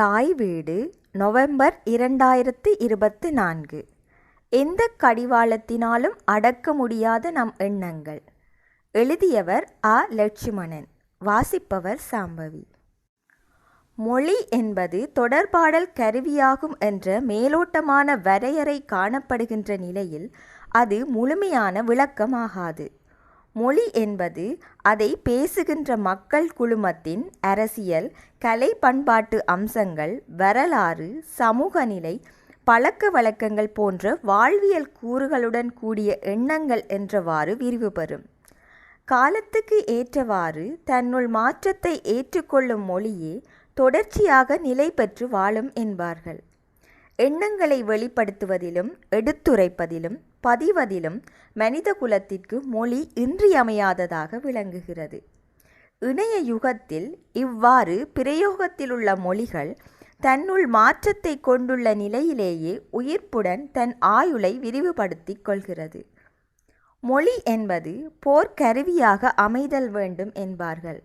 தாய் வீடு நவம்பர் இரண்டாயிரத்து இருபத்து நான்கு. எந்த கடிவாளத்தினாலும் அடக்க முடியாத நம் எண்ணங்கள். எழுதியவர் ஆ. லட்சுமணன். வாசிப்பவர் சாம்பவி. மொழி என்பது தொடர்பாடல் கருவியாகும் என்ற மேலோட்டமான வரையறை காணப்படுகின்ற நிலையில் அது முழுமையான விளக்கமாகாது. மொழி என்பது அதை பேசுகின்ற மக்கள் குழுமத்தின் அரசியல் கலை பண்பாட்டு அம்சங்கள் வரலாறு சமூக நிலை பழக்க வழக்கங்கள் போன்ற வாழ்வியல் கூறுகளுடன் கூடிய எண்ணங்கள் என்றவாறு விரிவு பெறும். காலத்துக்கு ஏற்றவாறு தன்னுள் மாற்றத்தை ஏற்றுக்கொள்ளும் மொழியே தொடர்ச்சியாக நிலை பெற்று வாழும் என்பார்கள். எண்ணங்களை வெளிப்படுத்துவதிலும் எடுத்துரைப்பதிலும் பதிவதிலும் மனித குலத்திற்கு மொழி இன்றியமையாததாக விளங்குகிறது. இணைய யுகத்தில் இவ்வாறு பிரயோகத்திலுள்ள மொழிகள் தன்னுள் மாற்றத்தை கொண்டுள்ள நிலையிலேயே உயிர்ப்புடன் தன் ஆயுளை விரிவுபடுத்திக் கொள்கிறது. மொழி என்பது போர்க்கருவியாக அமைதல் வேண்டும் என்பார்கள்.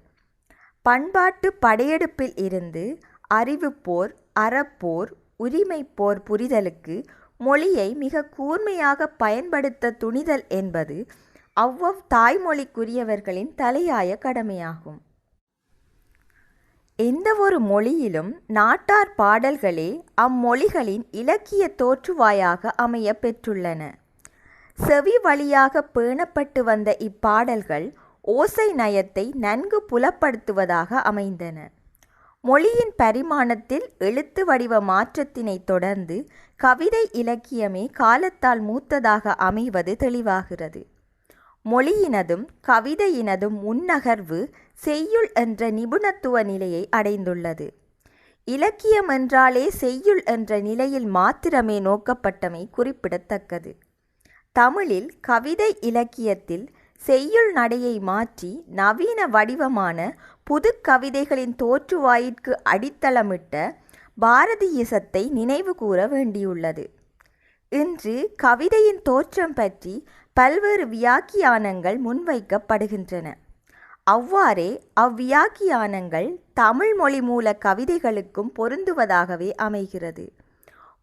பண்பாட்டு படையெடுப்பில் இருந்து அறிவுப்போர் அறப்போர் உரிமைப்போர் புரிதலுக்கு மொழியை மிக கூர்மையாக பயன்படுத்த துணிதல் என்பது அவ்வவ் தாய்மொழிக்குரியவர்களின் தலையாய கடமையாகும். எந்த ஒரு மொழியிலும் நாட்டார் பாடல்களே அம்மொழிகளின் இலக்கிய தோற்றுவாயாக அமைய பெற்றுள்ளன. செவி வழியாக பேணப்பட்டு வந்த இப்பாடல்கள் ஓசை நயத்தை நன்கு புலப்படுத்துவதாக அமைந்தன. மொழியின் பரிமாணத்தில் எழுத்து வடிவ மாற்றத்தினை தொடர்ந்து கவிதை இலக்கியமே காலத்தால் மூத்ததாக அமைவது தெளிவாகிறது. மொழியினதும் கவிதையினதும் முன்னகர்வு செய்யுள் என்ற நிபுணத்துவ நிலையை அடைந்துள்ளது. இலக்கியம் என்றாலே செய்யுள் என்ற நிலையில் மாத்திரமே நோக்கப்பட்டமை குறிப்பிடத்தக்கது. தமிழில் கவிதை இலக்கியத்தில் செய்யுள் நடையை மாற்றி நவீன வடிவமான புது கவிதைகளின் தோற்றுவாயிற்கு அடித்தளமிட்ட பாரதியிசத்தை நினைவு கூற வேண்டியுள்ளது. இன்று கவிதையின் தோற்றம் பற்றி பல்வேறு வியாக்கியானங்கள் முன்வைக்கப்படுகின்றன. அவ்வாறே அவ்வியாக்கியானங்கள் தமிழ் மொழி மூல கவிதைகளுக்கும் பொருந்துவதாகவே அமைகிறது.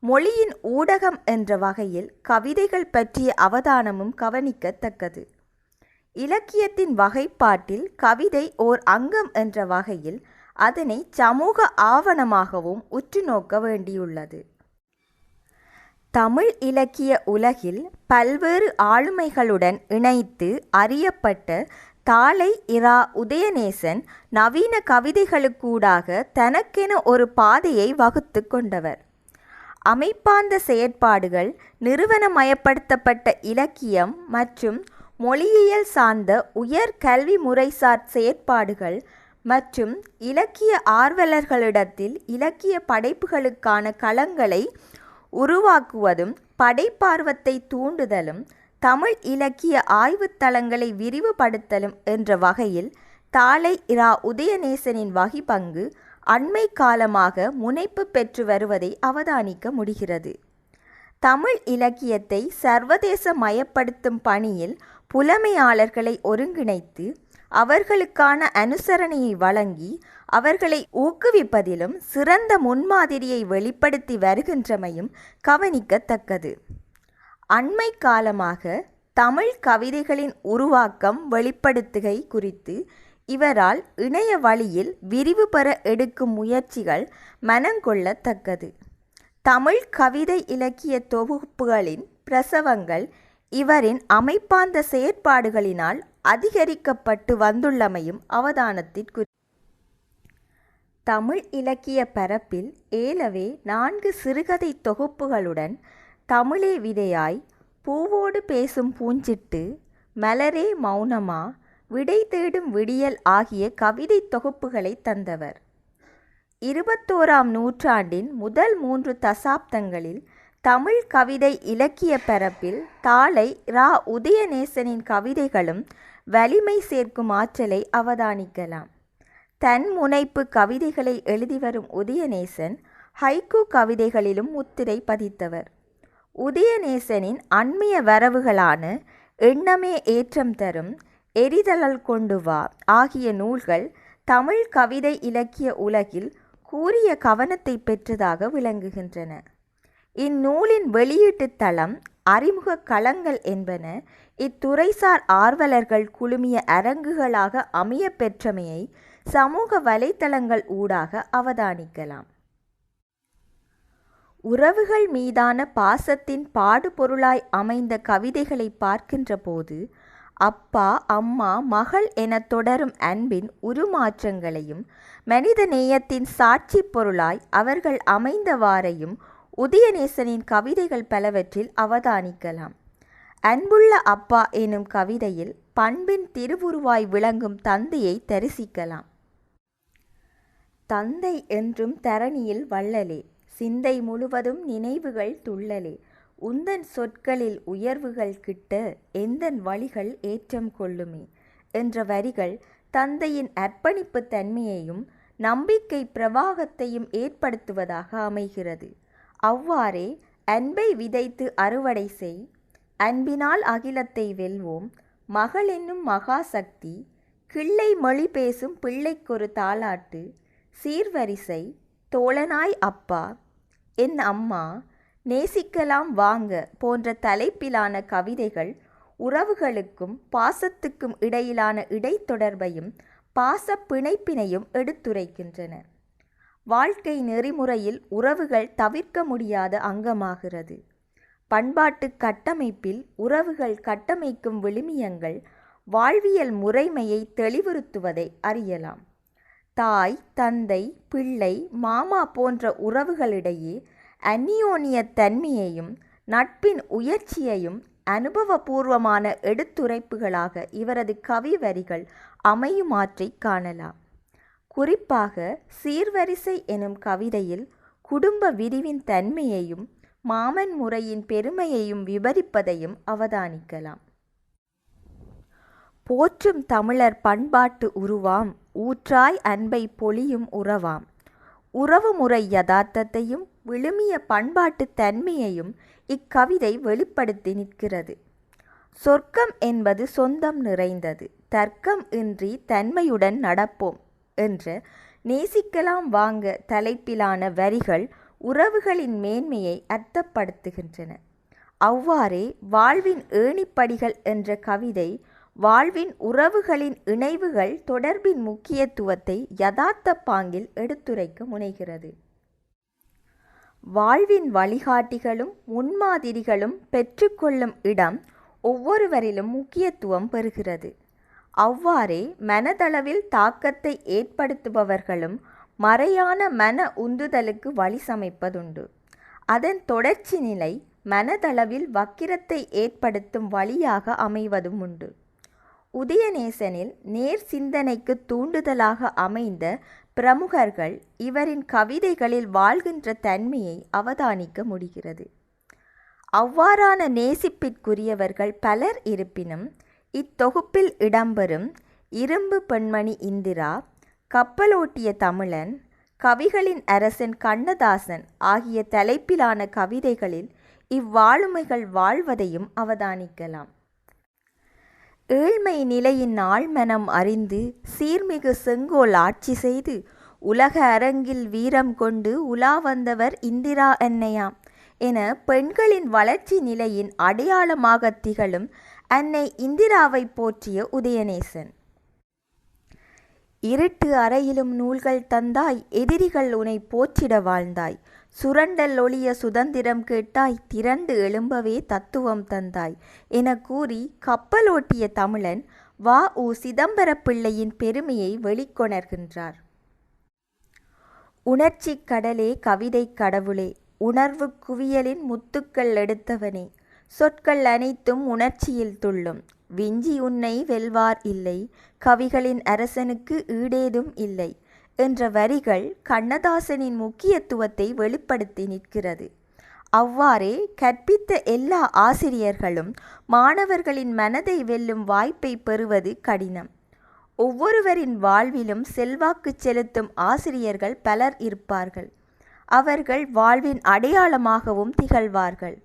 மொழியின் ஊடகம் என்ற வகையில் கவிதைகள் பற்றிய அவதானமும் கவனிக்கத்தக்கது. இலக்கியத்தின் வகைப்பாட்டில் கவிதை ஓர் அங்கம் என்ற வகையில் அதனை சமூக ஆவணமாகவும் உற்று நோக்க வேண்டியுள்ளது. தமிழ் இலக்கிய உலகில் பல்வேறு ஆளுமைகளுடன் இணைத்து அறியப்பட்ட தாளை இரா உதயநேசன் நவீன கவிதைகளுக்கூடாக தனக்கென ஒரு பாதையை வகுத்து கொண்டவர். அமைப்பார்ந்த செயற்பாடுகள் நிறுவனமயப்படுத்தப்பட்ட இலக்கியம் மற்றும் மொழியியல் சார்ந்த உயர் கல்வி முறைசார் செயற்பாடுகள் மற்றும் இலக்கிய ஆர்வலர்களிடத்தில் இலக்கிய படைப்புகளுக்கான களங்களை உருவாக்குவதும் படைப்பார்வத்தை தூண்டுதலும் தமிழ் இலக்கிய ஆய்வுத்தளங்களை விரிவுபடுத்தலும் என்ற வகையில் தாளை இரா உதயநேசனின் வகிபங்கு அண்மை காலமாக முனைப்பு பெற்று வருவதை அவதானிக்க முடிகிறது. தமிழ் இலக்கியத்தை சர்வதேச மயப்படுத்தும் பணியில் புலமையாளர்களை ஒருங்கிணைத்து அவர்களுக்கான அனுசரணையை வழங்கி அவர்களை ஊக்குவிப்பதிலும் சிறந்த முன்மாதிரியை வெளிப்படுத்தி வருகின்றமையும் கவனிக்கத்தக்கது. அண்மை காலமாக தமிழ் கவிதைகளின் உருவாக்கம் வெளிப்படுத்துகை குறித்து இவரால் இணைய வழியில் விரிவு பெற எடுக்கும் முயற்சிகள் மனங்கொள்ளத்தக்கது. தமிழ் கவிதை இலக்கிய தொகுப்புகளின் பிரசவங்கள் இவரின் அமைப்பாந்த செயற்பாடுகளினால் அதிகரிக்கப்பட்டு வந்துள்ளமையும் அவதானத்திற்கு தமிழ் இலக்கிய பரப்பில் ஏலவே நான்கு சிறுகதை தொகுப்புகளுடன் தமிழே விதையாய் பூவோடு பேசும் பூஞ்சிட்டு மலரே மௌனமா விடை தேடும் விடியல் ஆகிய கவிதை தொகுப்புகளை தந்தவர். இருபத்தோராம் நூற்றாண்டின் முதல் மூன்று தசாப்தங்களில் தமிழ் கவிதை இலக்கிய பரப்பில் தாளை ரா. உதயநேசனின் கவிதைகளும் வலிமை சேர்க்கும் ஆற்றலை அவதானிக்கலாம். தன் முனைப்பு கவிதைகளை எழுதி வரும் உதயநேசன் ஹைக்கூ கவிதைகளிலும் முத்திரை பதித்தவர். உதயநேசனின் அண்மைய வரவுகளான எண்ணமே ஏற்றம் தரும் எரிதழல் கொண்டு வா ஆகிய நூல்கள் தமிழ் கவிதை இலக்கிய உலகில் கூறிய கவனத்தை பெற்றதாக விளங்குகின்றன. இந்நூலின் வெளியீட்டுத் தளம் அறிமுக களங்கள் என்பன இத்துறைசார் ஆர்வலர்கள் குழுமிய அரங்குகளாக அமைய பெற்றமையை சமூக வலைத்தளங்கள் ஊடாக அவதானிக்கலாம். உறவுகள் மீதான பாசத்தின் பாடுபொருளாய் அமைந்த கவிதைகளை பார்க்கின்ற போது அப்பா அம்மா மகள் என தொடரும் அன்பின் உருமாற்றங்களையும் மனித நேயத்தின் சாட்சி பொருளாய் அவர்கள் அமைந்தவாறையும் உதயநேசனின் கவிதைகள் பலவற்றில் அவதானிக்கலாம். அன்புள்ள அப்பா எனும் கவிதையில் பண்பின் திருவுருவாய் விளங்கும் தந்தையை தரிசிக்கலாம். தந்தை என்றும் தரணியில் வள்ளலே சிந்தை முழுவதும் நினைவுகள் துள்ளலே உந்தன் சொற்களில் உயர்வுகள் கிட்ட எந்தன் வழிகள் ஏற்றம் கொள்ளுமே என்ற வரிகள் தந்தையின் அர்ப்பணிப்பு தன்மையையும் நம்பிக்கை பிரவாகத்தையும் ஏற்படுத்துவதாக அமைகிறது. அவ்வாறே அன்பை விதைத்து அறுவடை செய். அன்பினால் அகிலத்தை வெல்வோம். மகள் என்னும் மகாசக்தி. கிள்ளை மொழி பேசும் பிள்ளைக்கொரு தாளாட்டு. சீர்வரிசை. தோழனாய் அப்பா. என் அம்மா. நேசிக்கலாம் வாங்க போன்ற தலைப்பிலான கவிதைகள் உறவுகளுக்கும் பாசத்துக்கும் இடையிலான இடைத்தொடர்பையும் பாச பிணைப்பினையும் எடுத்துரைக்கின்றன. வாழ்க்கை நெறிமுறையில் உறவுகள் தவிர்க்க முடியாத அங்கமாகிறது. பண்பாட்டு கட்டமைப்பில் உறவுகள் கட்டமைக்கும் விழுமியங்கள் வாழ்வியல் முறைமையை தெளிவுறுத்துவதை அறியலாம். தாய் தந்தை பிள்ளை மாமா போன்ற உறவுகளிடையே அந்நியோனிய தன்மையையும் நட்பின் உயர்ச்சியையும் அனுபவபூர்வமான எடுத்துரைப்புகளாக இவரது கவி வரிகள் அமையுமாற்றை காணலாம். குறிப்பாக சீர்வரிசை எனும் கவிதையில் குடும்ப விரிவின் தன்மையையும் மாமன் முறையின் பெருமையையும் விவரிப்பதையும் அவதானிக்கலாம். போற்றும் தமிழர் பண்பாட்டு உருவாம் ஊற்றாய் அன்பை பொழியும் உறவாம். உறவுமுறை யதார்த்தத்தையும் விழுமிய பண்பாட்டு தன்மையையும் இக்கவிதை வெளிப்படுத்தி நிற்கிறது. சொர்க்கம் என்பது சொந்தம் நிறைந்தது தர்க்கம் இன்றி தன்மையுடன் நடப்போம். என்ற நேசிக்கலாம் வாங்க தலைப்பிலான வரிகள் உறவுகளின் மேன்மையை அர்த்தப்படுத்துகின்றன. அவ்வாறே வாழ்வின் ஏணிப்படிகள் என்ற கவிதை வாழ்வின் உறவுகளின் இணைவுகள் தொடர்பின் முக்கியத்துவத்தை யதார்த்த பாங்கில் எடுத்துரைக்க முனைகிறது. வாழ்வின் வழிகாட்டிகளும் முன்மாதிரிகளும் பெற்றுக்கொள்ளும் இடம் ஒவ்வொருவரிலும் முக்கியத்துவம் பெறுகிறது. அவ்வாறே மனதளவில் தாக்கத்தை ஏற்படுத்துபவர்களும் மறையான மன உந்துதலுக்கு வழி சமைப்பதுண்டு. அதன் தொடர்ச்சி நிலை மனதளவில் வக்கிரத்தை ஏற்படுத்தும் வழியாக அமைவதும் உண்டு உதயநேசனில் நேர் சிந்தனைக்கு தூண்டுதலாக அமைந்த பிரமுகர்கள் இவரின் கவிதைகளில் வாழ்கின்ற தன்மையை அவதானிக்க முடிகிறது. அவ்வாறான நேசிப்பிற்குரியவர்கள் பலர் இருப்பினும் இத்தொகுப்பில் இடம்பெறும் இரும்பு பெண்மணி இந்திரா கப்பலோட்டிய தமிழன் கவிகளின் அரசன் கண்ணதாசன் ஆகிய தலைப்பிலான கவிதைகளில் இவ்வாளுமைகள் வாழ்வதையும் அவதானிக்கலாம். ஏழ்மை நிலையின் ஆழ்மனம் அறிந்து சீர்மிகு செங்கோல் ஆட்சி செய்து உலக அரங்கில் வீரம் கொண்டு உலா வந்தவர் இந்திரா என்னையாம் என பெண்களின் வளர்ச்சி நிலையின் அடையாளமாக திகழும் அன்னை இந்திராவை போற்றிய உதயநேசன் இருட்டு அறையிலும் நூல்கள் தந்தாய் எதிரிகள் உனை போற்றிட வாழ்ந்தாய். சுரண்டல் ஒளிய சுதந்திரம் கேட்டாய் திரண்டு எழும்பவே தத்துவம் தந்தாய். என கூறி கப்பலோட்டிய தமிழன் வா உ சிதம்பர பிள்ளையின் பெருமையை வெளிக்கொணர்கின்றார். உணர்ச்சி கடலே கவிதை கடவுளே உணர்வு குவியலின் முத்துக்கள் எடுத்தவனே சொற்கள் அனைத்தும் உணர்ச்சியில் துள்ளும். விஞ்சி உன்னை வெல்வார் இல்லை. கவிகளின் அரசனுக்கு ஈடேதும் இல்லை என்ற வரிகள் கண்ணதாசனின் முக்கியத்துவத்தை வெளிப்படுத்தி நிற்கிறது. அவ்வாறே கற்பித்த எல்லா ஆசிரியர்களும் மாணவர்களின் மனதை வெல்லும் வாய்ப்பை பெறுவது கடினம். ஒவ்வொருவரின் வாழ்விலும் செல்வாக்கு செலுத்தும் ஆசிரியர்கள் பலர் இருப்பார்கள். அவர்கள் வாழ்வின் அடையாளமாகவும் திகழ்வார்கள்.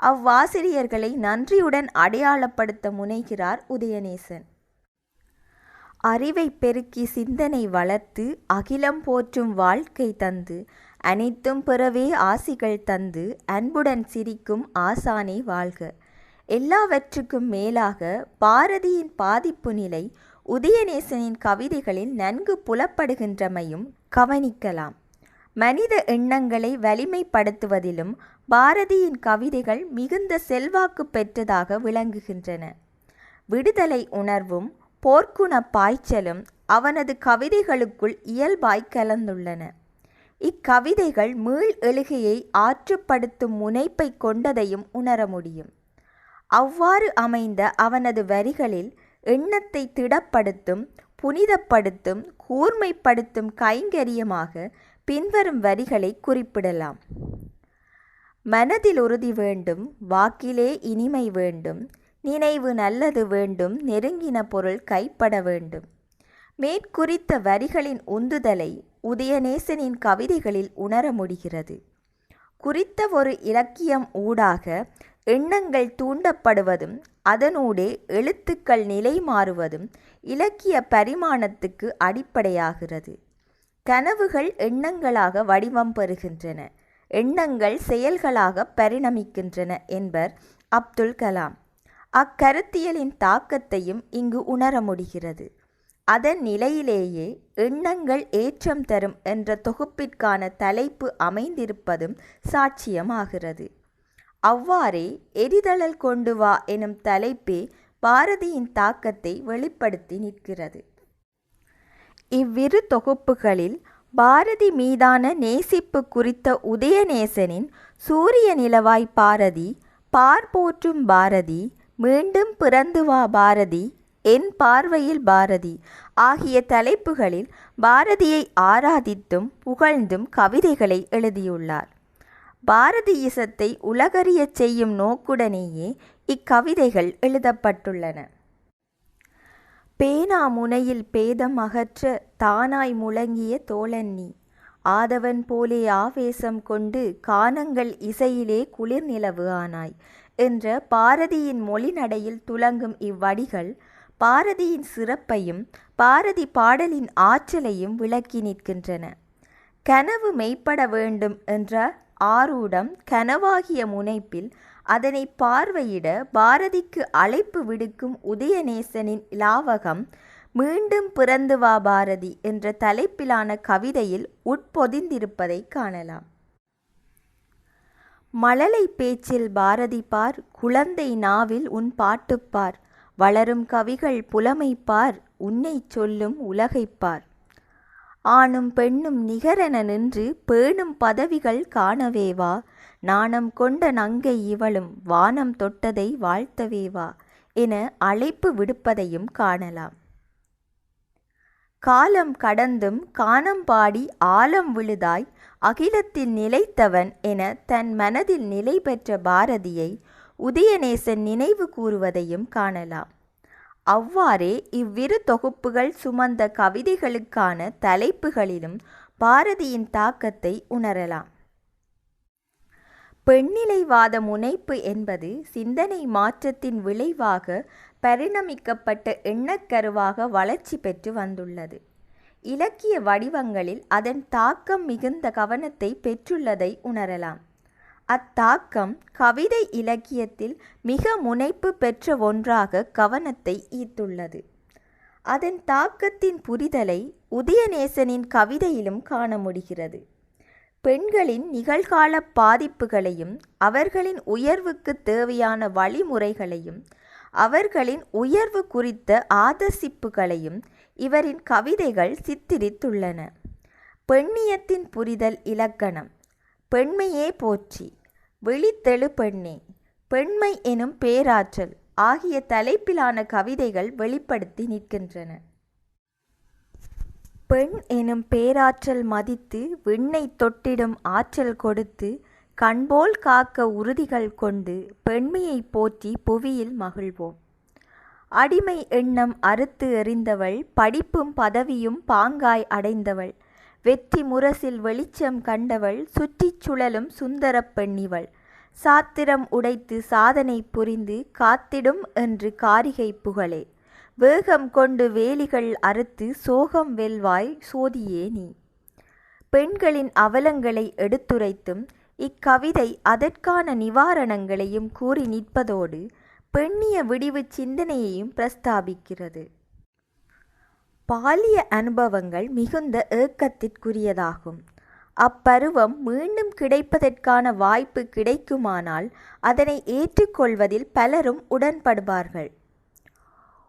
அவ்வாசிரியர்களை நன்றியுடன் அடையாளப்படுத்த முனைகிறார் உதயநேசன் அறிவை பெருக்கி சிந்தனை வளர்த்து அகிலம் போற்றும் வாழ்க்கை தந்து அனைத்தும் பிறவே ஆசிகள் தந்து அன்புடன் சிரிக்கும் ஆசானே வாழ்க. எல்லாவற்றுக்கும் மேலாக பாரதியின் பாதிப்பு நிலை உதயநேசனின் கவிதைகளில் நன்கு புலப்படுகின்றமையும் கவனிக்கலாம். மனித எண்ணங்களை வலிமைப்படுத்துவதிலும் பாரதியின் கவிதைகள் மிகுந்த செல்வாக்கு பெற்றதாக விளங்குகின்றன. விடுதலை உணர்வும் போர்க்குண பாய்ச்சலும் அவனது கவிதைகளுக்குள் இயல்பாய் கலந்துள்ளன. இக்கவிதைகள் மீள் எழுகையை ஆற்றுப்படுத்தும் முனைப்பை கொண்டதையும் உணர முடியும். அவ்வாறு அமைந்த அவனது வரிகளில் எண்ணத்தை திடப்படுத்தும் புனிதப்படுத்தும் கூர்மைப்படுத்தும் கைங்கரியமாக பின்வரும் வரிகளை குறிப்பிடலாம். மனதில் உறுதி வேண்டும் வாக்கிலே இனிமை வேண்டும் நினைவு நல்லது வேண்டும் நெருங்கின பொருள் கைப்பட வேண்டும். மேற்குறித்த வரிகளின் உந்துதலை உதயநேசனின் கவிதைகளில் உணர முடிகிறது. குறித்த ஒரு இலக்கியம் ஊடாக எண்ணங்கள் தூண்டப்படுவதும் அதனூடே எழுத்துக்கள் நிலை மாறுவதும் இலக்கிய பரிமாணத்துக்கு அடிப்படையாகிறது. கனவுகள் எண்ணங்களாக வடிவம் பெறுகின்றன. எண்ணங்கள் செயல்களாக பரிணமிக்கின்றன என்பர் அப்துல் கலாம். அக்கருத்தியலின் தாக்கத்தையும் இங்கு உணர முடிகிறது. அதன் நிலையிலேயே எண்ணங்கள் ஏற்றம் தரும் என்ற தொகுப்பிற்கான தலைப்பு அமைந்திருப்பதும் சாட்சியமாகிறது. அவ்வாறே எரிதழல் கொண்டு வா எனும் தலைப்பே பாரதியின் தாக்கத்தை வெளிப்படுத்தி நிற்கிறது. இவ்விரு தொகுப்புகளில் பாரதி மீதான நேசிப்பு குறித்த உதயநேசனின் சூரிய நிலவாய் பாரதி பார் போற்றும் பாரதி மீண்டும் பிறந்து வா பாரதி என் பார்வையில் பாரதி ஆகிய தலைப்புகளில் பாரதியை ஆராதித்தும் புகழ்ந்தும் கவிதைகளை எழுதியுள்ளார். பாரதியிசத்தை உலகறியச் செய்யும் நோக்குடனேயே இக்கவிதைகள் எழுதப்பட்டுள்ளன. பேனா முனையில் பேதம் அகற்ற தானாய் முழங்கிய தோழன் நீ. ஆதவன் போலே ஆவேசம் கொண்டு கானங்கள் இசையிலே குளிர் நிலவு ஆனாய் என்ற பாரதியின் மொழிநடையில் துலங்கும் இவ்வடிகள் பாரதியின் சிறப்பையும் பாரதி பாடலின் ஆற்றலையும் விளக்கி நிற்கின்றன. கனவு மெய்ப்பட வேண்டும் என்ற ஆரூடம் கனவாகிய முனைப்பில் அதனை பார்வையிட பாரதிக்கு அழைப்பு விடுக்கும் உதயநேசனின் லாவகம் மீண்டும் பிறந்து வா பாரதி என்ற தலைப்பிலான கவிதையில் உட்பொதிந்திருப்பதை காணலாம். மழலை பேச்சில் பாரதி பார் குழந்தை நாவில் உன் பாட்டுப்பார் வளரும் கவிகள் புலமைப்பார் உன்னை சொல்லும் உலகைப்பார் ஆணும் பெண்ணும் நிகரென நின்று பேணும் பதவிகள் காணவேவா? நாணம் கொண்ட நங்கை இவளும் வானம் தொட்டதை வாழ்த்தவேவா? என அழைப்பு விடுப்பதையும் காணலாம். காலம் கடந்தும் கானம் பாடி ஆலம் விழுதாய் அகிலத்தில் நிலைத்தவன் என தன் மனதில் நிலை பெற்ற பாரதியை உதயநேசன் நினைவு கூறுவதையும் காணலாம். அவ்வாறே இவ்விரு தொகுப்புகள் சுமந்த கவிதைகளுக்கான தலைப்புகளிலும் பாரதியின் தாக்கத்தை உணரலாம். பெண்ணிலைவாத முனைப்பு என்பது சிந்தனை மாற்றத்தின் விளைவாக பரிணமிக்கப்பட்ட எண்ணக்கருவாக வளர்ச்சி பெற்று வந்துள்ளது. இலக்கிய வடிவங்களில் அதன் தாக்கம் மிகுந்த கவனத்தை பெற்றுள்ளதை உணரலாம். அத்தாக்கம் கவிதை இலக்கியத்தில் மிக முனைப்பு பெற்ற ஒன்றாக கவனத்தை ஈர்த்துள்ளது. அதன் தாக்கத்தின் புரிதலை உதயநேசனின் கவிதையிலும் காண முடிகிறது. பெண்களின் நிகழ்கால பாதிப்புகளையும் அவர்களின் உயர்வுக்கு தேவையான வழிமுறைகளையும் அவர்களின் உயர்வு குறித்த ஆதர்சிப்புகளையும் இவரின் கவிதைகள் சித்தரித்துள்ளன. பெண்ணியத்தின் புரிதல் இலக்கணம். பெண்மையே போற்றி. விழித்தெழு பெண்ணே. பெண்மை எனும் பேராற்றல் ஆகிய தலைப்பிலான கவிதைகள் வெளிப்படுத்தி நிற்கின்றன. பெண் எனும் பேராற்றல் மதித்து விண்ணை தொட்டிடும் ஆற்றல் கொடுத்து கண்போல் காக்க உறுதிகள் கொண்டு பெண்மையை போற்றி புவியில் மகிழ்வோம். அடிமை எண்ணம் அறுத்து எறிந்தவள் படிப்பும் பதவியும் பாங்காய் அடைந்தவள் வெற்றி முரசில் வெளிச்சம் கண்டவள் சுற்றிச் சுழலும் சுந்தரப் பெண்ணிவள். சாத்திரம் உடைத்து சாதனை புரிந்து காத்திடும் என்று காரிகை புகழே. வேகம் கொண்டு வேலிகள் அறுத்து சோகம் வெல்வாய் சோதியே நீ. பெண்களின் அவலங்களை எடுத்துரைத்தும் இக்கவிதை அதற்கான நிவாரணங்களையும் கூறி நிற்பதோடு பெண்ணிய விடிவு சிந்தனையையும் பிரஸ்தாபிக்கிறது. பாலிய அனுபவங்கள் மிகுந்த ஏக்கத்திற்குரியதாகும். அப்பருவம் மீண்டும் கிடைப்பதற்கான வாய்ப்பு கிடைக்குமானால் அதனை ஏற்றுக்கொள்வதில் பலரும் உடன்படுவார்கள்.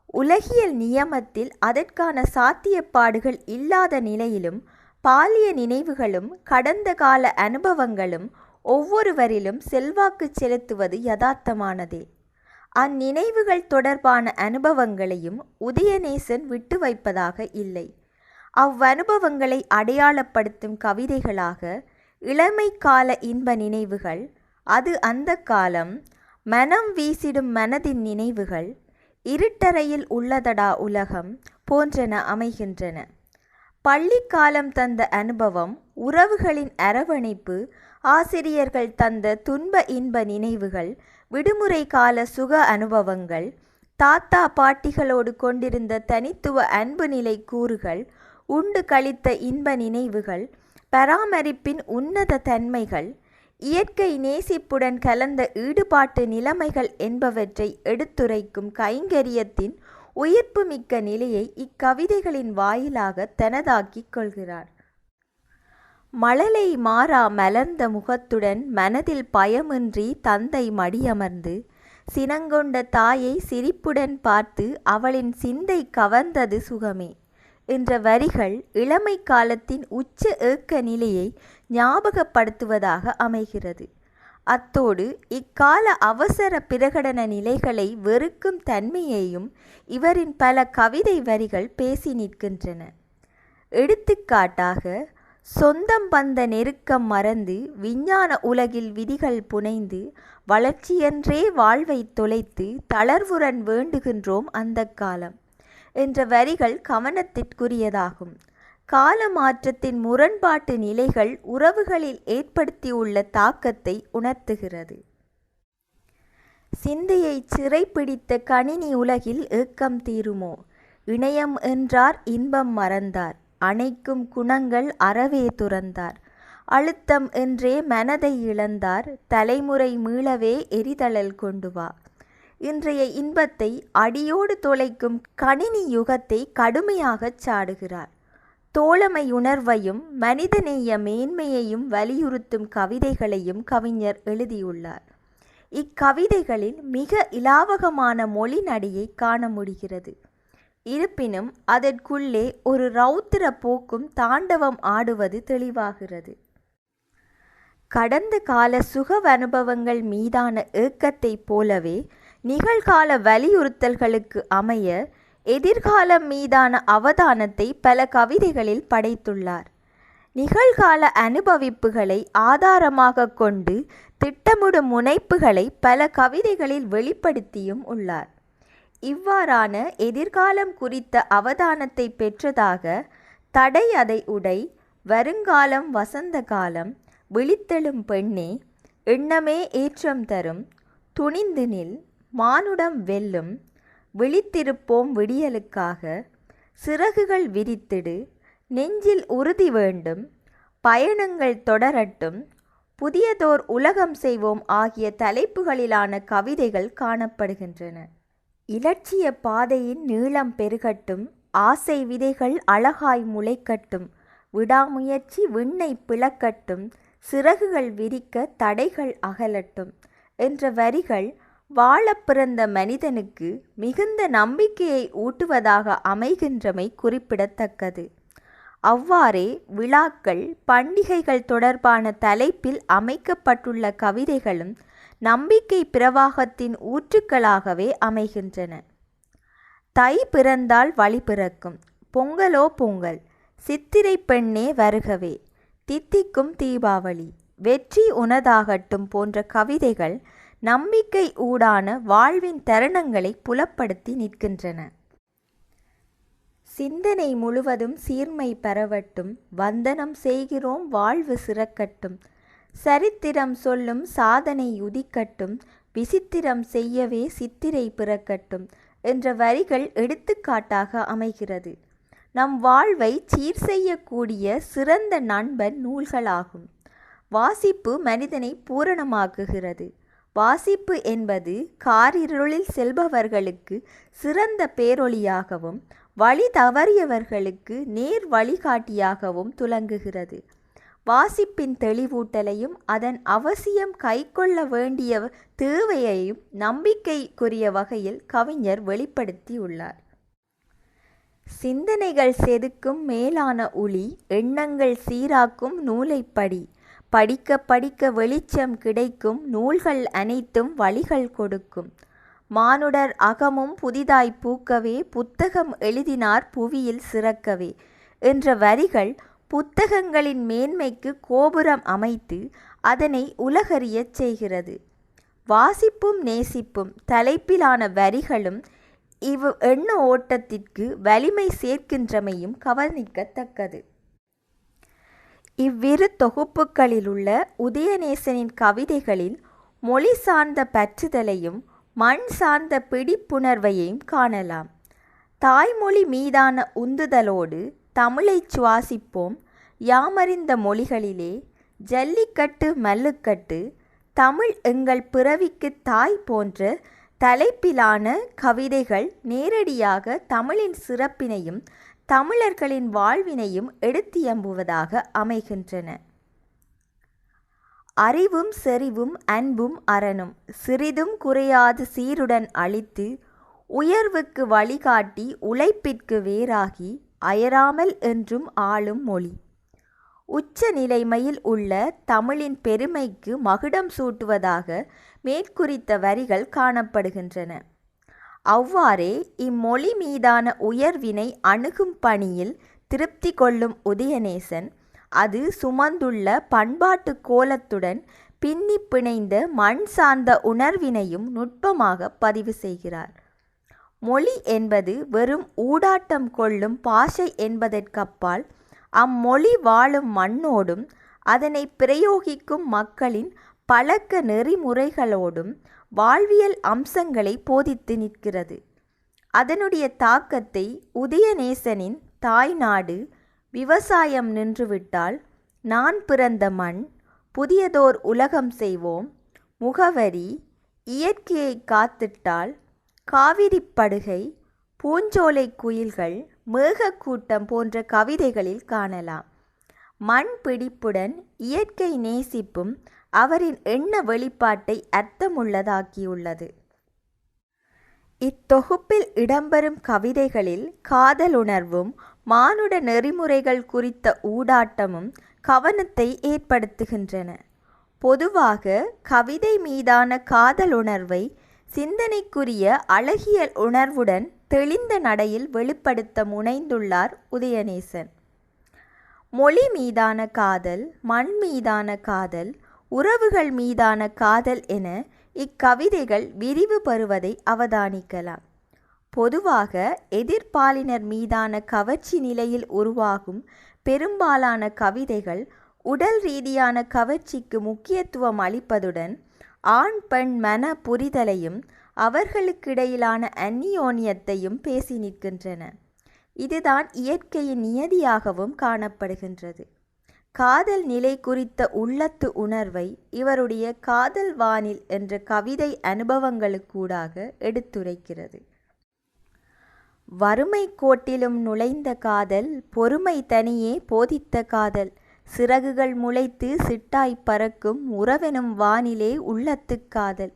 உலகியல் நியமத்தில் அதற்கான சாத்தியப்பாடுகள் இல்லாத நிலையிலும் பாலிய நினைவுகளும் கடந்த கால அனுபவங்களும் ஒவ்வொருவரிலும் செல்வாக்கு செலுத்துவது யதார்த்தமானதே. அந்நினைவுகள் தொடர்பான அனுபவங்களையும் உதயநேசன் விட்டு வைப்பதாக இல்லை. அவ்வனுபவங்களை அடையாளப்படுத்தும் கவிதைகளாக இளமை கால இன்ப நினைவுகள் அது அந்த காலம் மனம் வீசிடும் மனதின் நினைவுகள் இருட்டறையில் உள்ளதடா உலகம் போன்றன அமைகின்றன. பள்ளிக்காலம் தந்த அனுபவம் உறவுகளின் அரவணைப்பு ஆசிரியர்கள் தந்த துன்ப இன்ப நினைவுகள் விடுமுறை கால சுக அனுபவங்கள் தாத்தா பாட்டிகளோடு கொண்டிருந்த தனித்துவ அன்பு நிலை கூறுகள் உண்டு கழித்த இன்ப நினைவுகள் பராமரிப்பின் உன்னத தன்மைகள் இயற்கை நேசிப்புடன் கலந்த ஈடுபாட்டு நிலைமைகள் என்பவற்றை எடுத்துரைக்கும் கைங்கரியத்தின் உயிர்ப்புமிக்க நிலையை இக்கவிதைகளின் வாயிலாக தனதாக்கிக் கொள்கிறார். மழலை மாறா மலர்ந்த முகத்துடன் மனதில் பயமின்றி தந்தை மடியமர்ந்து சினங்கொண்ட தாயை சிரிப்புடன் பார்த்து அவளின் சிந்தை கவர்ந்தது சுகமே என்ற வரிகள் இளமை காலத்தின் உச்ச ஏக்க நிலையை ஞாபகப்படுத்துவதாக அமைகிறது. அத்தோடு இக்கால அவசர பிரகடன நிலைகளை வெறுக்கும் தன்மையையும் இவரின் பல கவிதை வரிகள் பேசி நிற்கின்றன. எடுத்துக்காட்டாக சொந்தம் வந்த நெருக்கம் மறந்து விஞ்ஞான உலகில் விதிகள் புனைந்து வளர்ச்சியன்றே வாழ்வை தொலைத்து தளர்வுடன் வேண்டுகின்றோம் அந்த காலம் என்ற வரிகள் கவனத்திற்குரியதாகும். கால மாற்றத்தின் முரண்பாட்டு நிலைகள் உறவுகளில் ஏற்படுத்தியுள்ள தாக்கத்தை உணர்த்துகிறது. சிந்தையை சிறைப்பிடித்த கணினி உலகில் ஏக்கம் தீருமோ? இணையம் என்றார் இன்பம் மறந்தார். அணைக்கும் குணங்கள் அறவே துறந்தார். அழுத்தம் என்றே மனதை இழந்தார் தலைமுறை மீளவே எரிதழல் கொண்டு வா. இன்றைய இன்பத்தை அடியோடு தொலைக்கும் கணினி யுகத்தை கடுமையாகச் சாடுகிறார். தோழமை உணர்வையும் மனிதநேய மேன்மையையும் வலியுறுத்தும் கவிதைகளையும் கவிஞர் எழுதியுள்ளார். இக்கவிதைகளில் மிக இலாவகமான மொழி நடியை காண முடிகிறது. இருப்பினும் அதற்குள்ளே ஒரு ரௌத்திர போக்கும் தாண்டவம் ஆடுவது தெளிவாகிறது. கடந்த கால சுக அனுபவங்கள் மீதான ஏக்கத்தைப் போலவே நிகழ்கால வலியுறுத்தல்களுக்கு அமைய எதிர்காலம் மீதான அவதானத்தை பல கவிதைகளில் படைத்துள்ளார். நிகழ்கால அனுபவிப்புகளை ஆதாரமாக கொண்டு திட்டமிடும் முனைப்புகளை பல கவிதைகளில் வெளிப்படுத்தியும் உள்ளார். இவ்வாறான எதிர்காலம் குறித்த அவதானத்தை பெற்றதாக தடை அதை உடை வருங்காலம் வசந்த காலம் விழித்தெழும் பெண்ணே எண்ணமே ஏற்றம் தரும் துணிந்து நில் மானுடம் வெல்லும் விழித்திருப்போம் விடியலுக்காக சிறகுகள் விரித்திடு நெஞ்சில் உறுதி வேண்டும் பயணங்கள் தொடரட்டும் புதியதோர் உலகம் செய்வோம் ஆகிய தலைப்புகளிலான கவிதைகள் காணப்படுகின்றன. இலட்சிய பாதையின் நீளம் பெருகட்டும் ஆசை விதைகள் அழகாய் முளைக்கட்டும் விடாமுயற்சி விண்ணை பிளக்கட்டும் சிறகுகள் விரிக்க தடைகள் அகலட்டும் என்ற வரிகள் வாழ பிறந்த மனிதனுக்கு மிகுந்த நம்பிக்கையை ஊட்டுவதாக அமைகின்றமை குறிப்பிடத்தக்கது. அவ்வாறே விழாக்கள் பண்டிகைகள் தொடர்பான தலைப்பில் அமைக்கப்பட்டுள்ள கவிதைகளும் நம்பிக்கை பிரவாகத்தின் ஊற்றுக்களாகவே அமைகின்றன. தை பிறந்தால் வழி பிறக்கும். பொங்கலோ பொங்கல். சித்திரை பெண்ணே வருகவே. தித்திக்கும் தீபாவளி. வெற்றி உனதாகட்டும் போன்ற கவிதைகள் நம்பிக்கை ஊடான வாழ்வின் தருணங்களை புலப்படுத்தி நிற்கின்றன. சிந்தனை முழுவதும் சீர்மை பெறவட்டும் வந்தனம் செய்கிறோம் வாழ்வு சிறக்கட்டும். சரித்திரம் சொல்லும் சாதனை உதிக்கட்டும் விசித்திரம் செய்யவே சித்திரை பிறக்கட்டும் என்ற வரிகள் எடுத்துக்காட்டாக அமைகிறது. நம் வாழ்வை சீர் செய்யக்கூடிய சிறந்த நண்பன் நூல்களாகும். வாசிப்பு மனிதனை பூரணமாக்குகிறது. வாசிப்பு என்பது காரிருளில் செல்பவர்களுக்கு சிறந்த பேரொளியாகவும் வழி தவறியவர்களுக்கு நேர் வழிகாட்டியாகவும் துலங்குகிறது. வாசிப்பின் தெளிவூட்டலையும் அதன் அவசியம் கைக்கொள்ள வேண்டிய தேவையையும் நம்பிக்கைக்குரிய வகையில் கவிஞர் வெளிப்படுத்தியுள்ளார். சிந்தனைகள் செதுக்கும் மேலான ஒளி எண்ணங்கள் சீராக்கும் நூலைப்படி படிக்க படிக்க வெளிச்சம் கிடைக்கும் நூல்கள் அனைத்தும் வழிகள் கொடுக்கும். மானுடர் அகமும் புதிதாய் பூக்கவே புத்தகம் எழுதினார் புவியில் சிறக்கவே என்ற வரிகள் புத்தகங்களின் மேன்மைக்கு கோபுரம் அமைத்து அதனை உலகறியச் செய்கிறது. வாசிப்பும் நேசிப்பும் தலைப்பிலான வரிகளும் இவ் எண்ண ஓட்டத்திற்கு வலிமை சேர்க்கின்றமையும் கவனிக்கத்தக்கது இவ்விரு தொகுப்புகளிலுள்ள உதயநேசனின் கவிதைகளில் மொழி சார்ந்த பற்றுதலையும் மண் சார்ந்த பிடிப்புணர்வையும் காணலாம். தாய்மொழி மீதான உந்துதலோடு தமிழை சுவாசிப்போம். யாமறிந்த மொழிகளிலே ஜல்லிக்கட்டு மல்லுக்கட்டு தமிழ் எங்கள் பிறவிக்கு தாய் போன்ற தலைப்பிலான கவிதைகள் நேரடியாக தமிழின் சிறப்பினையும் தமிழர்களின் வாழ்வினையும் எடுத்தியம்புவதாக அமைகின்றன. அறிவும் செறிவும் அன்பும் அறனும் சிறிதும் குறையாது சீருடன் அழித்து உயர்வுக்கு வழிகாட்டி உழைப்பிற்கு வேறாகி அயராமல் என்றும் ஆளும் மொழி. உச்ச நிலைமையில் உள்ள தமிழின் பெருமைக்கு மகுடம் சூட்டுவதாக மேற்குறித்த வரிகள் காணப்படுகின்றன. அவ்வாறே இம்மொழி மீதான உயர்வினை அணுகும் பணியில் திருப்தி கொள்ளும் உதயநேசன் அது சுமந்துள்ள பண்பாட்டு கோலத்துடன் பின்னி பிணைந்த மண் சார்ந்த உணர்வினையும் நுட்பமாக பதிவு செய்கிறார். மொழி என்பது வெறும் ஊடாட்டம் கொள்ளும் பாஷை என்பதற்கப்பால் அம்மொழி வாழும் மண்ணோடும் அதனை பிரயோகிக்கும் மக்களின் பழக்க நெறிமுறைகளோடும் வாழ்வியல் அம்சங்களை போதித்து நிற்கிறது. அதனுடைய தாக்கத்தை உதயநேசனின் தாய்நாடு விவசாயம் நின்றுவிட்டால் நான் பிறந்த மண் புதியதோர் உலகம் செய்வோம் முகவரி இயற்கையை காத்திட்டால் காவிரிப் படுகை பூஞ்சோலை குயில்கள் மேகக்கூட்டம் போன்ற கவிதைகளில் காணலாம். மண் பிடிப்புடன் இயற்கை நேசிப்பும் அவரின் எண்ண வெளிப்பாட்டை அர்த்தமுள்ளதாக்கியுள்ளது. இத்தொகுப்பில் இடம்பெறும் கவிதைகளில் காதலுணர்வும் மானுட நெறிமுறைகள் குறித்த ஊடாட்டமும் கவனத்தை ஏற்படுத்துகின்றன. பொதுவாக கவிதை மீதான காதலுணர்வை சிந்தனைக்குரிய அழகியல் உணர்வுடன் தெளிந்த நடையில் வெளிப்படுத்த முனைந்துள்ளார் உதயநேசன் மொழி மீதான காதல் மண் மீதான காதல் உறவுகள் மீதான காதல் என இக்கவிதைகள் விரிவு பெறுவதை அவதானிக்கலாம். பொதுவாக எதிர்ப்பாலினர் மீதான கவர்ச்சி நிலையில் உருவாகும் பெரும்பாலான கவிதைகள் உடல் ரீதியான கவர்ச்சிக்கு முக்கியத்துவம் அளிப்பதுடன் ஆண் பெண் மன புரிதலையும் அவர்களுக்கிடையிலான அந்நியோன்யத்தையும் பேசி நிற்கின்றன. இதுதான் இயற்கையின் நியதியாகவும் காணப்படுகின்றது. காதல் நிலை குறித்த உள்ளத்து உணர்வை இவருடைய காதல் வானில் என்ற கவிதை அனுபவங்களுக்கூடாக எடுத்துரைக்கிறது. வறுமை கோட்டிலும் நுழைந்த காதல் பொறுமை தனியே போதித்த காதல் சிறகுகள் முளைத்து சிட்டாய் பறக்கும் உறவெனும் வானிலே உள்ளத்துக் காதல்.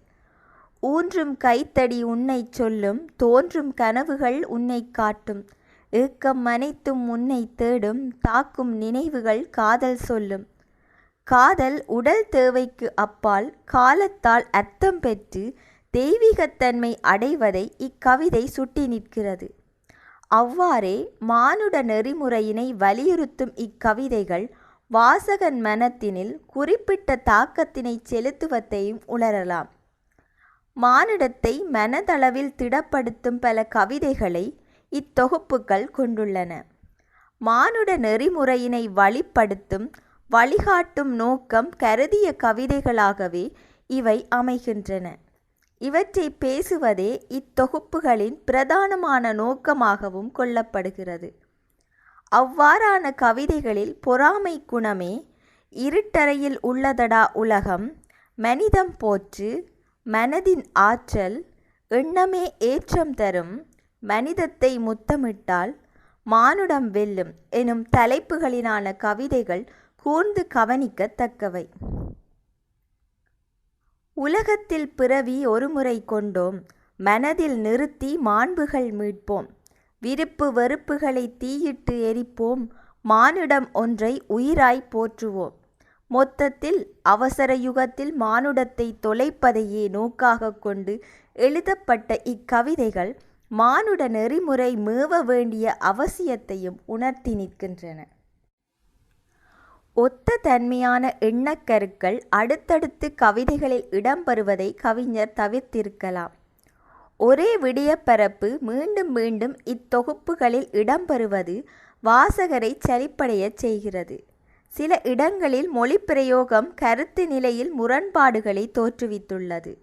ஊன்றும் கைத்தடி உன்னைச் சொல்லும் தோன்றும் கனவுகள் உன்னைக் காட்டும். ஏக்கம் அனைத்தும் உன்னை தேடும் தாக்கும் நினைவுகள் காதல் சொல்லும். காதல் உடல் தேவைக்கு அப்பால் காலத்தால் அர்த்தம் பெற்று தெய்வீகத்தன்மை அடைவதை இக்கவிதை சுட்டி நிற்கிறது. அவ்வாறே மானுட நெறிமுறையினை வலியுறுத்தும் இக்கவிதைகள் வாசகன் மனத்தினில் குறிப்பிட்ட தாக்கத்தினை செலுத்துவதையும் உணரலாம். மானிடத்தை மனதளவில் திடப்படுத்தும் பல கவிதைகளை இத்தொகுப்புகள் கொண்டுள்ளன. மானுட நெறிமுறையினை வழிப்படுத்தும் வழிகாட்டும் நோக்கம் கருதிய கவிதைகளாகவே இவை அமைகின்றன. இவற்றை பேசுவதே இத்தொகுப்புகளின் பிரதானமான நோக்கமாகவும் கொள்ளப்படுகிறது. அவ்வாறான கவிதைகளில் பொறாமை குணமே இருட்டறையில் உள்ளதடா உலகம் மனிதம் போற்று மனதின் ஆற்றல் எண்ணமே ஏற்றம் தரும் மனிதத்தை முத்தமிட்டால் மானுடம் வெல்லும் எனும் தலைப்புகளிலான கவிதைகள் கூர்ந்து கவனிக்கத்தக்கவை. உலகத்தில் பிறவி ஒருமுறை கொண்டோம் மனதில் நிறுத்தி மாண்புகள் மீட்போம். விருப்பு வெறுப்புகளை தீயிட்டு எரிப்போம். மானுடம் ஒன்றை உயிராய் போற்றுவோம். மொத்தத்தில் அவசர யுகத்தில் மானுடத்தை தொலைப்பதையே நோக்காக கொண்டு எழுதப்பட்ட இக்கவிதைகள் மானுட நெறிமுறை மேவ வேண்டிய அவசியத்தையும் உணர்த்தி நிற்கின்றன. ஒத்த தன்மையான எண்ணக்கருக்கள் அடுத்தடுத்து கவிதைகளில் இடம்பெறுவதை கவிஞர் தவிர்த்திருக்கலாம். ஒரே விடியப்பரப்பு மீண்டும் மீண்டும் இத்தொகுப்புகளில் இடம்பெறுவது வாசகரை சலிப்படையச் செய்கிறது. சில இடங்களில் மொழிப்பிரயோகம் கருத்து நிலையில் முரண்பாடுகளை தோற்றுவித்துள்ளது.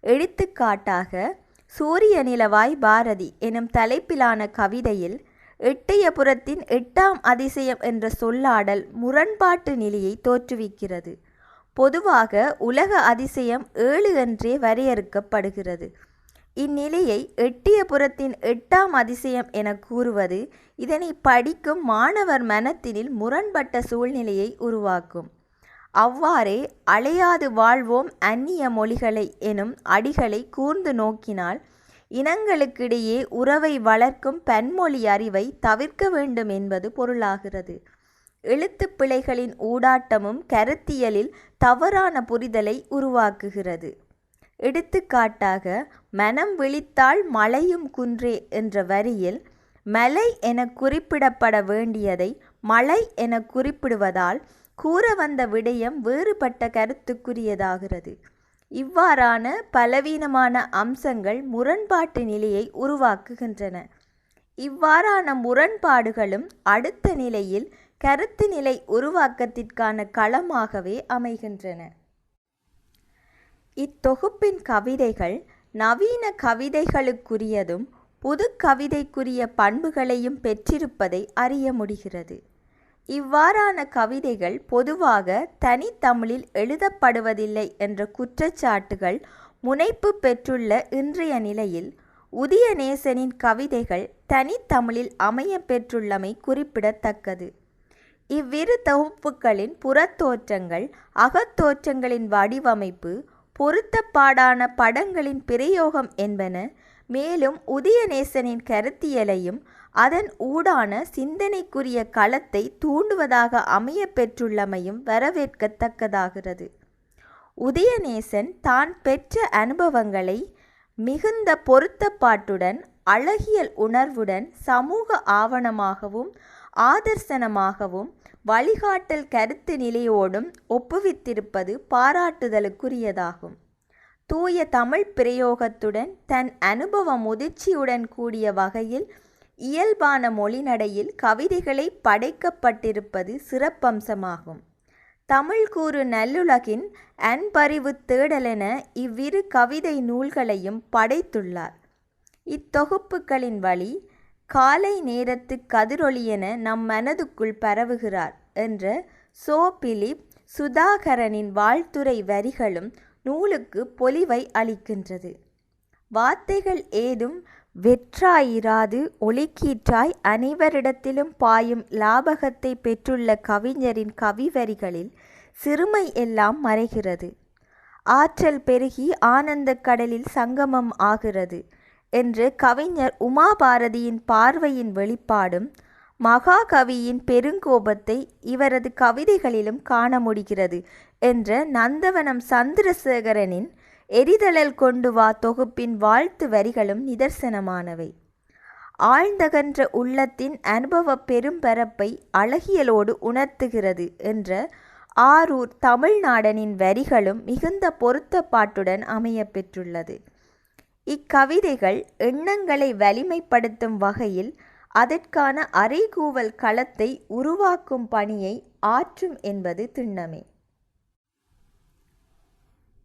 எடுத்துக்காட்டாக சூரிய நிலவாய் பாரதி எனும் தலைப்பிலான கவிதையில் எட்டயபுரத்தின் எட்டாம் அதிசயம் என்ற சொல்லாடல் முரண்பாட்டு நிலையை தோற்றுவிக்கிறது. பொதுவாக உலக அதிசயம் ஏழு என்றே வரையறுக்கப்படுகிறது. இந்நிலையை எட்டிய புறத்தின் எட்டாம் அதிசயம் என கூறுவது இதனை படிக்கும் மாணவர் மனத்தினில் முரண்பட்ட சூழ்நிலையை உருவாக்கும். அவ்வாறே அலையாது வாழ்வோம் அந்நிய மொழிகளை எனும் அடிகளை கூர்ந்து நோக்கினால் இனங்களுக்கிடையே உறவை வளர்க்கும் பன்மொழி அறிவை தவிர்க்க வேண்டும் என்பது பொருளாகிறது. எழுத்து பிழைகளின் ஊடாட்டமும் கருத்தியலில் தவறான புரிதலை உருவாக்குகிறது. எடுத்துக்காட்டாக மனம் விழித்தால் மலையும் குன்றே என்ற வரியில் மலை என குறிப்பிடப்பட வேண்டியதை மலை என குறிப்பிடுவதால் கூற வந்த விடயம் வேறுபட்ட கருத்துக்குரியதாகிறது. இவ்வாறான பலவீனமான அம்சங்கள் முரண்பாட்டு நிலையை உருவாக்குகின்றன. இவ்வாறான முரண்பாடுகளும் அடுத்த நிலையில் கருத்து நிலை உருவாக்கத்திற்கான களமாகவே அமைகின்றன. இத்தொகுப்பின் கவிதைகள் நவீன கவிதைகளுக்குரியதும் புது கவிதைக்குரிய பண்புகளையும் பெற்றிருப்பதை அறிய முடிகிறது. இவ்வாறான கவிதைகள் பொதுவாக தனித்தமிழில் எழுதப்படுவதில்லை என்ற குற்றச்சாட்டுகள் முனைப்பு பெற்றுள்ள இன்றைய நிலையில் உதயநேசனின் கவிதைகள் தனித்தமிழில் அமைய பெற்றுள்ளமை குறிப்பிடத்தக்கது. இவ்விரு தொகுப்புகளின் புறத்தோற்றங்கள் அகத்தோற்றங்களின் வடிவமைப்பு பொருத்தப்பாடான படங்களின் பிரயோகம் என்பன மேலும் உதயநேசனின் கருத்தியலையும் அதன் ஊடான சிந்தனைக்குரிய களத்தை தூண்டுவதாக அமைய பெற்றுள்ளமையும் வரவேற்கத்தக்கதாகிறது. உதயநேசன் தான் பெற்ற அனுபவங்களை மிகுந்த பொருத்தப்பாட்டுடன் அழகியல் உணர்வுடன் சமூக ஆவணமாகவும் ஆதர்சனமாகவும் வழிகாட்டல் கருத்து நிலையோடும் ஒப்புவித்திருப்பது பாராட்டுதலுக்குரியதாகும். தூய தமிழ் பிரயோகத்துடன் தன் அனுபவ முதிர்ச்சியுடன் கூடிய வகையில் இயல்பான மொழிநடையில் கவிதைகளை படைக்கப்பட்டிருப்பது சிறப்பம்சமாகும். தமிழ் கூறு நல்லுலகின் அன்பறிவு தேடலென இவ்விரு கவிதை நூல்களையும் படைத்துள்ளார். இத்தொகுப்புகளின் வழி காலை நேரத்து கதிரொளியென நம் மனதுக்குள் பரவுகிறார் என்ற சோ பிலிப் சுதாகரனின் வாழ்த்துரை வரிகளும் நூலுக்கு பொலிவை அளிக்கின்றது. வார்த்தைகள் ஏதும் வெற்றாயிராது ஒளிக்கீற்றாய் அனைவரிடத்திலும் பாயும் லாபகத்தை பெற்றுள்ள கவிஞரின் கவிவரிகளில் சிறுமை எல்லாம் மறைகிறது. ஆற்றல் பெருகி ஆனந்த கடலில் சங்கமம் ஆகிறது. என்று கவிஞர் உமாபாரதியின் பார்வையின் வெளிப்பாடும் மகாகவியின் பெருங்கோபத்தை இவரது கவிதைகளிலும் காண முடிகிறது என்ற நந்தவனம் சந்திரசேகரனின் எரிதழல் கொண்டு வா தொகுப்பின் வாழ்த்து வரிகளும் நிதர்சனமானவை. ஆழ்ந்தகன்ற உள்ளத்தின் அனுபவ பெரும்பரப்பை அழகியலோடு உணர்த்துகிறது என்ற ஆரூர் தமிழ்நாடனின் வரிகளும் மிகுந்த பொருத்தப்பாட்டுடன் அமைய பெற்றுள்ளது. இக்கவிதைகள் எண்ணங்களை வலிமைப்படுத்தும் வகையில் அதற்கான அறைகூவல் களத்தை உருவாக்கும் பணியை ஆற்றும் என்பது திண்ணமே.